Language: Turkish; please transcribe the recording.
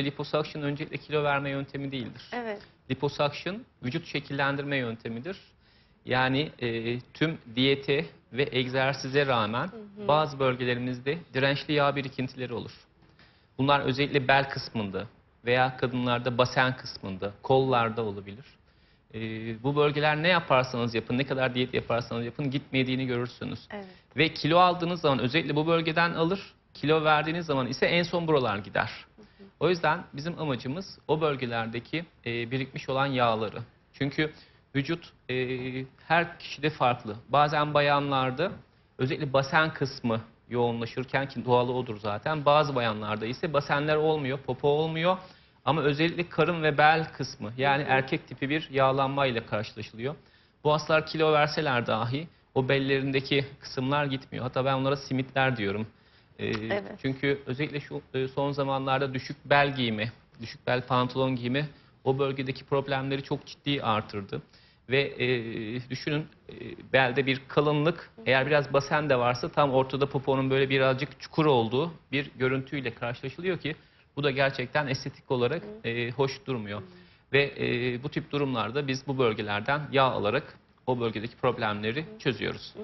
Liposuction öncelikle kilo verme yöntemi değildir. Evet. Liposuction vücut şekillendirme yöntemidir. Yani e, tüm diyete ve egzersize rağmen bazı bölgelerimizde dirençli yağ birikintileri olur. Bunlar özellikle bel kısmında veya kadınlarda basen kısmında, kollarda olabilir. E, bu bölgeler ne yaparsanız yapın, ne kadar diyet yaparsanız yapın gitmediğini görürsünüz. Evet. Ve kilo aldığınız zaman özellikle bu bölgeden alır, kilo verdiğiniz zaman ise en son buralar gider. O yüzden bizim amacımız o bölgelerdeki e, birikmiş olan yağları. Çünkü vücut e, her kişide farklı. Bazen bayanlarda özellikle basen kısmı yoğunlaşırken ki doğalı odur zaten. Bazı bayanlarda ise basenler olmuyor, popo olmuyor. Ama özellikle karın ve bel kısmı yani erkek tipi bir yağlanma ile karşılaşılıyor. Bu hastalar kilo verseler dahi o bellerindeki kısımlar gitmiyor. Hatta ben onlara simitler diyorum. Ee, Evet. Çünkü özellikle şu e, son zamanlarda düşük bel giyimi, düşük bel pantolon giyimi o bölgedeki problemleri çok ciddi artırdı. Ve e, düşünün e, belde bir kalınlık, eğer biraz basen de varsa tam ortada poponun böyle birazcık çukur olduğu bir görüntüyle karşılaşılıyor ki bu da gerçekten estetik olarak e, hoş durmuyor. Ve e, bu tip durumlarda biz bu bölgelerden yağ alarak o bölgedeki problemleri çözüyoruz.